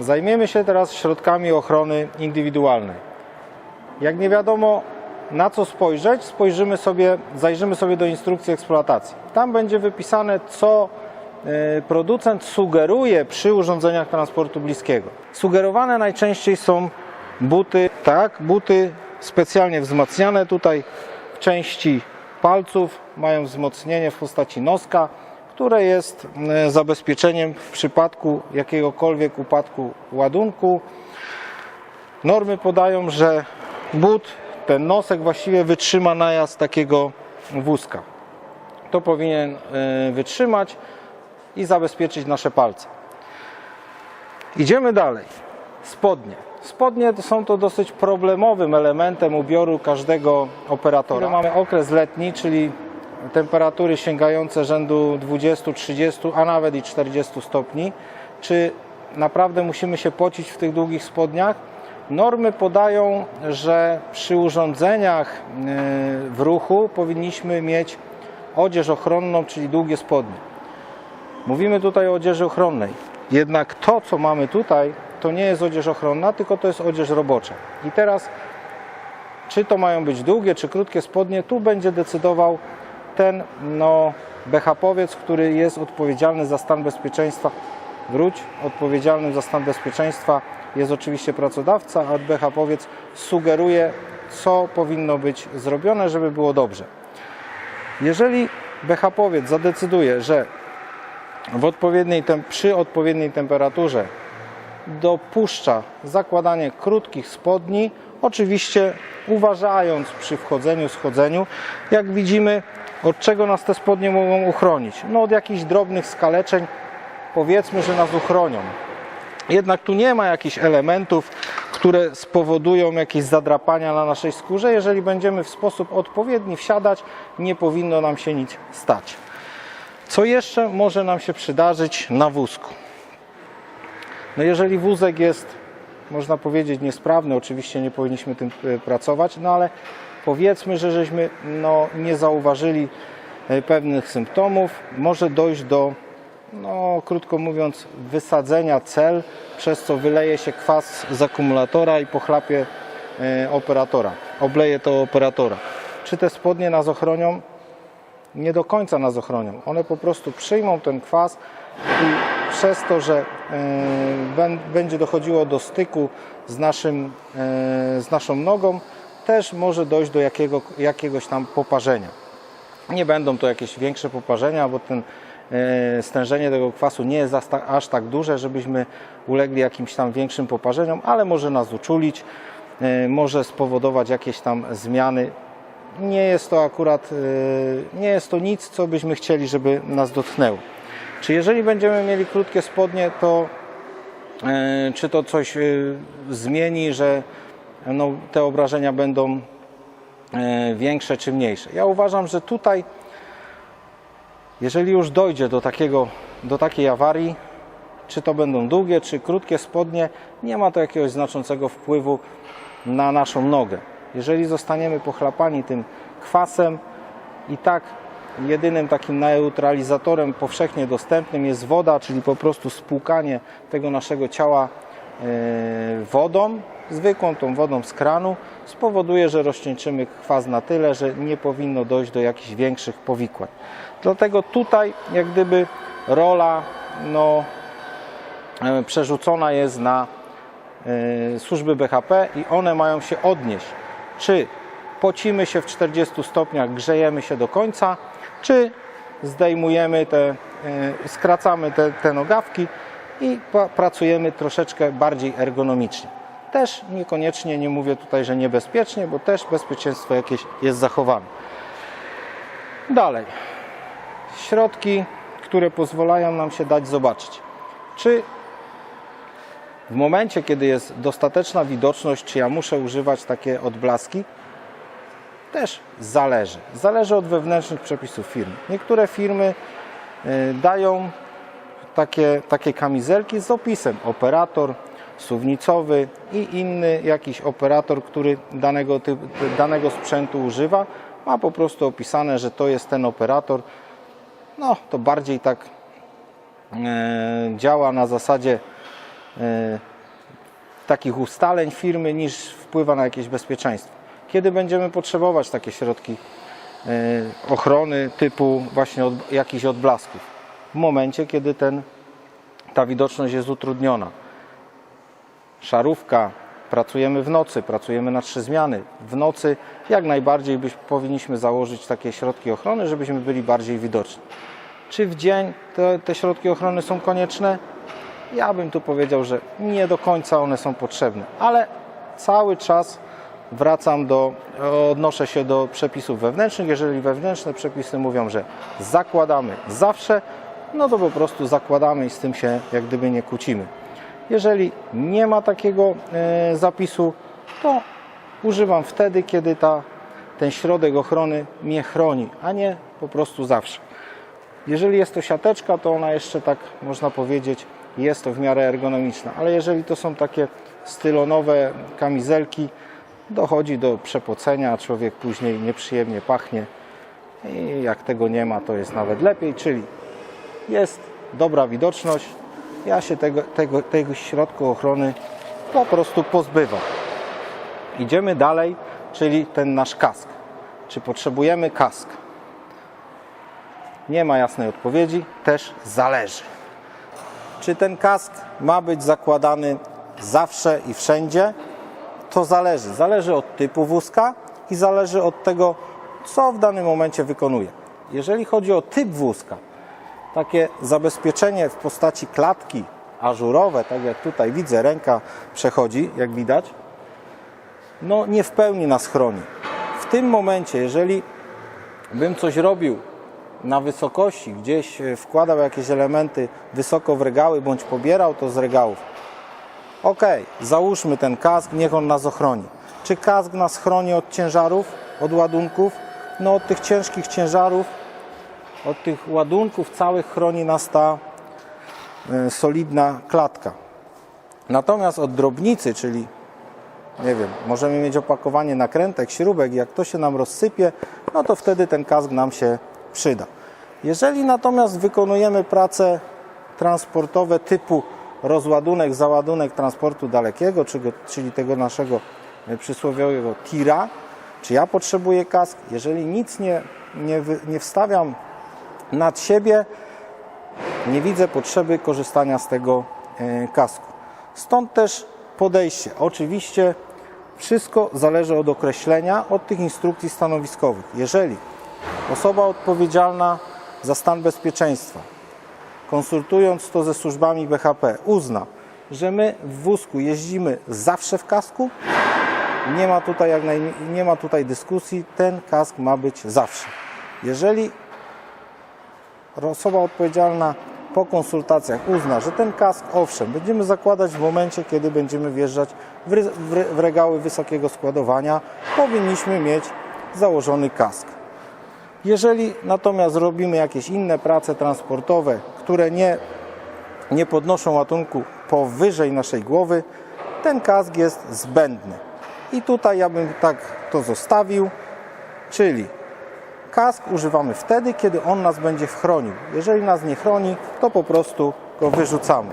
Zajmiemy się teraz środkami ochrony indywidualnej. Jak nie wiadomo na co spojrzeć, spojrzymy sobie, zajrzymy sobie do instrukcji eksploatacji. Tam będzie wypisane, co e, producent sugeruje przy urządzeniach transportu bliskiego. Sugerowane najczęściej są buty, tak, buty specjalnie wzmacniane tutaj w części palców, mają wzmocnienie w postaci noska, które jest e, zabezpieczeniem w przypadku jakiegokolwiek upadku ładunku. Normy podają, że but, ten nosek właściwie wytrzyma najazd takiego wózka. To powinien e, wytrzymać i zabezpieczyć nasze palce. Idziemy dalej. Spodnie. Spodnie są to dosyć problemowym elementem ubioru każdego operatora. Mamy okres letni, czyli temperatury sięgające rzędu 20, 30, a nawet i 40 stopni. Czy naprawdę musimy się pocić w tych długich spodniach? Normy podają, że przy urządzeniach yy, w ruchu powinniśmy mieć odzież ochronną, czyli długie spodnie. Mówimy tutaj o odzieży ochronnej. Jednak to, co mamy tutaj, to nie jest odzież ochronna, tylko to jest odzież robocza. I teraz, czy to mają być długie, czy krótkie spodnie, tu będzie decydował ten no, BHP-owiec, który jest odpowiedzialny za stan bezpieczeństwa. Wróć, odpowiedzialnym za stan bezpieczeństwa jest oczywiście pracodawca, a BHP-owiec sugeruje, co powinno być zrobione, żeby było dobrze. Jeżeli BHP-owiec zadecyduje, że w odpowiedniej przy odpowiedniej temperaturze dopuszcza zakładanie krótkich spodni, oczywiście uważając przy wchodzeniu, schodzeniu. Jak widzimy, od czego nas te spodnie mogą uchronić? No od jakichś drobnych skaleczeń, powiedzmy, że nas uchronią. Jednak tu nie ma jakichś elementów, które spowodują jakieś zadrapania na naszej skórze. Jeżeli będziemy w sposób odpowiedni wsiadać, nie powinno nam się nic stać. Co jeszcze może nam się przydarzyć na wózku? No jeżeli wózek jest, można powiedzieć, niesprawny, oczywiście nie powinniśmy tym e, pracować, no ale powiedzmy, że żeśmy no, nie zauważyli e, pewnych symptomów, może dojść do, no, krótko mówiąc, wysadzenia cel, przez co wyleje się kwas z akumulatora i pochlapie e, operatora, obleje to operatora. Czy te spodnie nas ochronią? nie do końca nas ochronią. One po prostu przyjmą ten kwas i przez to, że e, bę- będzie dochodziło do styku z, naszym, z naszą nogą, też może dojść do jakiego, jakiegoś tam poparzenia. Nie będą to jakieś większe poparzenia, bo ten e, stężenie tego kwasu nie jest aż tak, duże, żebyśmy ulegli jakimś tam większym poparzeniom, ale może nas uczulić, e, może spowodować jakieś tam zmiany nie jest to akurat, y, nie jest to nic, co byśmy chcieli, żeby nas dotknęło. Czy jeżeli będziemy mieli krótkie spodnie, to czy to coś zmieni, że no, te obrażenia będą y, większe czy mniejsze? Ja uważam, że tutaj, jeżeli już dojdzie do, takiego, do takiej awarii, czy to będą długie, czy krótkie spodnie, nie ma to jakiegoś znaczącego wpływu na naszą nogę. Jeżeli zostaniemy pochlapani tym kwasem i tak jedynym takim neutralizatorem powszechnie dostępnym jest woda, czyli po prostu spłukanie tego naszego ciała e, wodą, zwykłą tą wodą z kranu, spowoduje, że rozcieńczymy kwas na tyle, że nie powinno dojść do jakichś większych powikłań. Dlatego tutaj jak gdyby rola no, e, przerzucona jest na e, służby BHP i one mają się odnieść, czy pocimy się w 40 stopniach, grzejemy się do końca, czy zdejmujemy te, e, skracamy te, te nogawki i pracujemy troszeczkę bardziej ergonomicznie. Też niekoniecznie nie mówię tutaj, że niebezpiecznie, bo też bezpieczeństwo jakieś jest zachowane. Dalej. Środki, które pozwalają nam się dać zobaczyć, czy w momencie, kiedy jest dostateczna widoczność, czy ja muszę używać takie odblaski, też zależy. Zależy od wewnętrznych przepisów firmy. Niektóre firmy y, dają takie, takie kamizelki z opisem operator suwnicowy i inny jakiś operator, który danego, typu, danego sprzętu używa, ma po prostu opisane, że to jest ten operator. No, to bardziej tak e, działa na zasadzie e, takich ustaleń firmy niż wpływa na jakieś bezpieczeństwo. Kiedy będziemy potrzebować takie środki e, ochrony typu właśnie od, jakichś odblasków? W momencie, kiedy ten, ta widoczność jest utrudniona. Szarówka, pracujemy w nocy, pracujemy na trzy zmiany. W nocy jak najbardziej byś, powinniśmy założyć takie środki ochrony, żebyśmy byli bardziej widoczni. Czy w dzień te, te środki ochrony są konieczne? Ja bym tu powiedział, że nie do końca one są potrzebne, ale cały czas wracam do, odnoszę się do przepisów wewnętrznych. Jeżeli wewnętrzne przepisy mówią, że zakładamy zawsze, no to po prostu zakładamy i z tym się jak gdyby nie kłócimy. Jeżeli nie ma takiego e, zapisu, to używam wtedy, kiedy ta, ten środek ochrony mnie chroni, a nie po prostu zawsze. Jeżeli jest to siateczka, to ona jeszcze tak można powiedzieć jest to w miarę ergonomiczna, ale jeżeli to są takie stylonowe kamizelki, dochodzi do przepocenia, człowiek później nieprzyjemnie pachnie i jak tego nie ma, to jest nawet lepiej, czyli jest dobra widoczność, ja się tego, tego, tego środku ochrony po prostu pozbywam. Idziemy dalej, czyli ten nasz kask. Czy potrzebujemy kask? Nie ma jasnej odpowiedzi, też zależy. Czy ten kask ma być zakładany zawsze i wszędzie? To zależy. Zależy od typu wózka i zależy od tego, co w danym momencie wykonuje. Jeżeli chodzi o typ wózka, takie zabezpieczenie w postaci klatki ażurowe, tak jak tutaj widzę, ręka przechodzi, jak widać, no nie w pełni nas chroni. W tym momencie, jeżeli bym coś robił na wysokości, gdzieś e, wkładał jakieś elementy wysoko w regały, bądź pobierał to z regałów, ok, załóżmy ten kask, niech on nas ochroni. Czy kask nas chroni od ciężarów, od ładunków? No od tych ciężkich ciężarów, od tych ładunków całych chroni nas ta e, solidna klatka. Natomiast od drobnicy, czyli nie wiem, możemy mieć opakowanie nakrętek, śrubek, jak to się nam rozsypie, no to wtedy ten kask nam się przyda. Jeżeli natomiast wykonujemy prace transportowe typu rozładunek, załadunek transportu dalekiego, czyli- tego naszego e, przysłowiowego tira, czy ja potrzebuję kask? Jeżeli nic nie, nie, nie wstawiam nad siebie, nie widzę potrzeby korzystania z tego e, kasku. Stąd też podejście. Oczywiście wszystko zależy od określenia, od tych instrukcji stanowiskowych. Jeżeli osoba odpowiedzialna za stan bezpieczeństwa, konsultując to ze służbami BHP, uzna, że my w wózku jeździmy zawsze w kasku, nie ma tutaj, jak najmniej, nie ma tutaj dyskusji, ten kask ma być zawsze. Jeżeli osoba odpowiedzialna po konsultacjach uzna, że ten kask, owszem, będziemy zakładać w momencie, kiedy będziemy wjeżdżać w, regały wysokiego składowania, powinniśmy mieć założony kask. Jeżeli natomiast robimy jakieś inne prace transportowe, które nie, nie podnoszą ładunku powyżej naszej głowy, ten kask jest zbędny. I tutaj ja bym tak to zostawił, czyli Kask używamy wtedy, kiedy on nas będzie chronił. Jeżeli nas nie chroni, to po prostu go wyrzucamy.